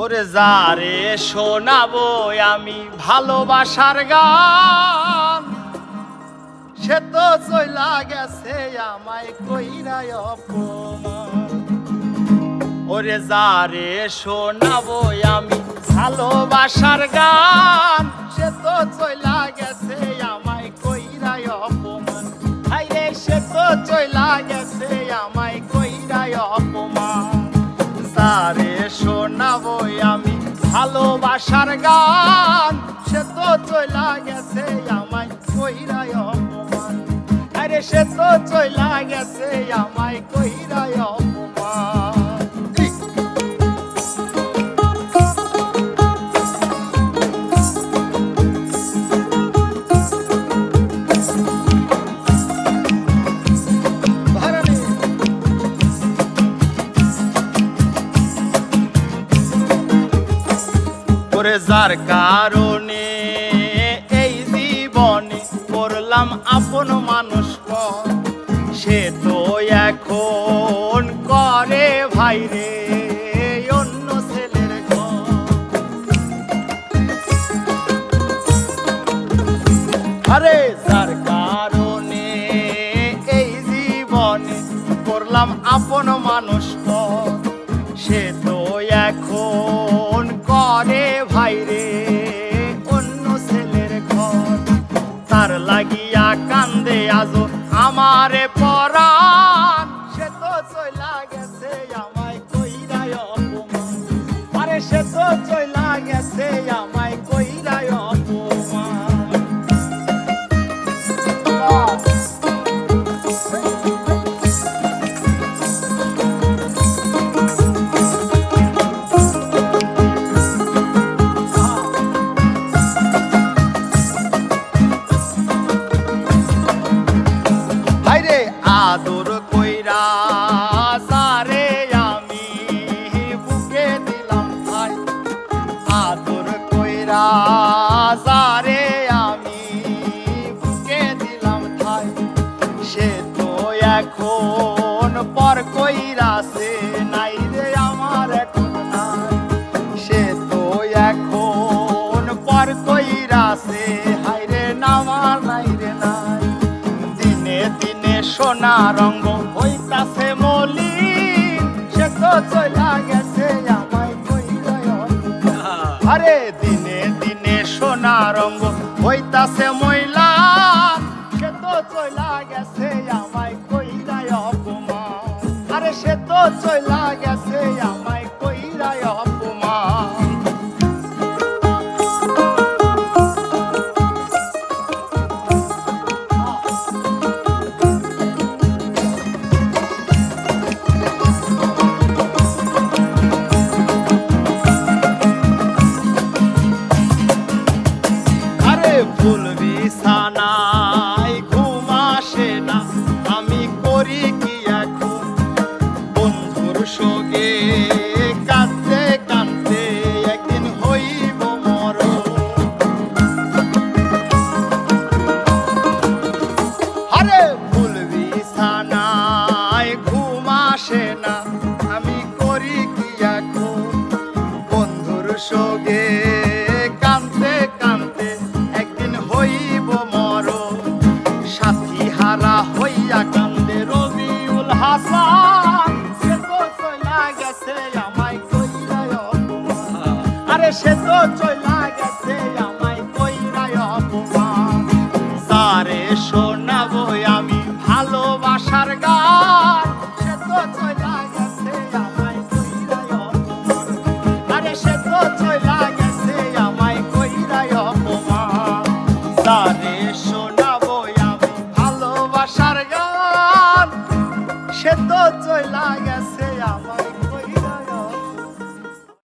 ওরে যারে শোনাবো আমি ভালোবাসার গান। সে তো চইলা গেছে আমায় অপমান। ওরে যারে শোনাবো আমি ভালোবাসার গান। সে তো চইলা গেছে আমায় কইরাই অপমান। হাইরে, সে তো চইলা গেছে আমায় কইরাই অপমান শোনাবো আমি ভালোবাসার গান। সে তো চইলা গেছে আমায় কইরাই অপমান। আরে সে তো চইলা গেছে আমায় কইরাই করে যার কারণে এই জীবনে করলাম আপন মানুষ সে তো এখন করে ভাই রে, অন্য ছেলের আরে যার কারণে এই জীবনে করলাম আপন মানুষ পর তার লাগিয়া কান্দে আজো আমারে পরাণ। সে তো চইলা গেছে আমায় কইরায় অপমান। আরে সে তো চইলা গেছে আমায় এখন পর কইরাছে নাই রে আমার এখন নাই সে তো এখন পর কইরাছে হাইরে নামার নাই রে নাই। দিনে দিনে সোনা রঙ্গ হইতাছে মলিন সে তো চলা গেছে আমায় অপমান। আরে দিনে দিনে সোনা রঙ্গ হইতাছে তো চলা গেছে আমায় কইরায় আরে সে তো চলা গেছে আমায় কইরায় অপমান। সারে শোনাবো